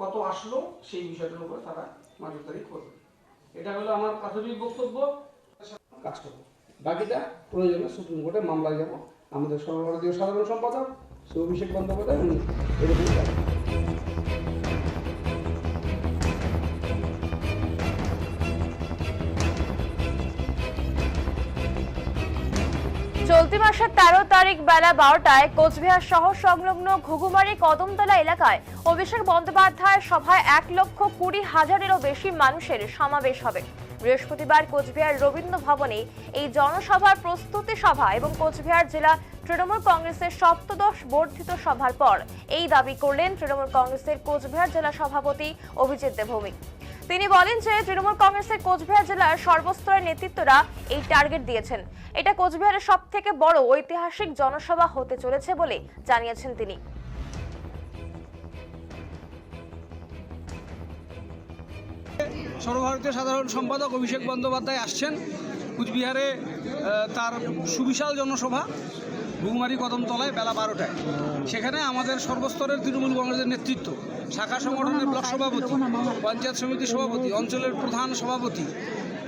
কত আসলো সেই বিষয়টার উপরে তারা নজরদারি করবে। এটা হলো আমার প্রাথমিক বক্তব্য। কাজ করব। বাকিটা প্রয়োজনে সুপ্রিম কোর্টে মামলায় যাব। আমাদের সর্বভারতীয় সাধারণ সম্পাদক শ্রী অভিষেক বন্দ্যোপাধ্যায়, উনি এরকম চলতি মাসের তেরো তারিখ বেলা বারোটায় কোচবিহার শহর সংলগ্ন ঘুঘুমারি কদমতলা এলাকায় অভিষেক বন্দ্যোপাধ্যায়ের সভায় এক লক্ষ কুড়ি হাজারেরও বেশি মানুষের সমাবেশ হবে। বৃহস্পতিবার কোচবিহার রবীন্দ্র ভবনে এই জনসভার প্রস্তুতি সভা এবং কোচবিহার জেলা তৃণমূল কংগ্রেসের সপ্তদশ বর্ধিত সভার পর এই দাবি করলেন তৃণমূল কংগ্রেসের কোচবিহার জেলা সভাপতি অভিজিৎ দেবভৌমিক তিনি বলেন যে তৃণমূল কংগ্রেসের কোচবিহার জেলার সর্বস্তরের নেতৃত্বরা এই টার্গেট দিয়েছেন। এটা কোচবিহারের সব থেকে বড় ঐতিহাসিক জনসভা হতে চলেছে বলে জানিয়েছেন তিনি। সর্বভারতীয় সাধারণ সম্পাদক অভিষেক বন্দ্যোপাধ্যায় আসছেন। কুচবিহারে তার সুবিশাল জনসভা ঘুঘুমারি কদমতলায় বেলা বারোটায়। সেখানে আমাদের সর্বস্তরের তৃণমূল কংগ্রেসের নেতৃত্ব, শাখা সংগঠনের ব্লক সভাপতি, পঞ্চায়েত সমিতির সভাপতি, অঞ্চলের প্রধান সভাপতি,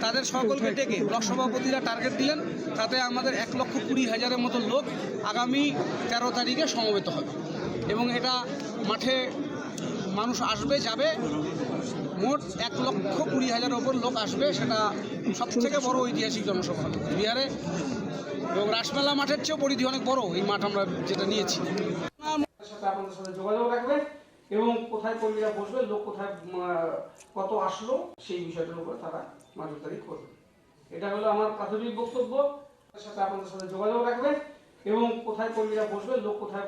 তাদের সকলকে ডেকে ব্লক সভাপতিরা টার্গেট দিলেন তাতে আমাদের এক লক্ষ কুড়ি হাজারের মতো লোক আগামী তেরো তারিখে সমবেত হবে। এবং এটা মাঠে মানুষ আসবে, যাবে, মোট এক লক্ষ কুড়ি হাজারের ওপর লোক আসবে, সেটা সব থেকে বড় ঐতিহাসিক জনসভা। বিহারে এবং রাসমেলা মাঠের চেয়েও পরিধি অনেক বড় এই মাঠ আমরা যেটা নিয়েছি। যোগাযোগ এবং কোথায় কর্মীরা বসবে, লোক কোথায় কত আসলো, সেই বিষয়টার উপর তারা নজরদারি করবে। এটা হলো আমার প্রাথমিক বক্তব্য। সাথে আপনাদের সাথে যোগাযোগ রাখবে এবং কোথায় কর্মীরা বসবে, লোক কোথায়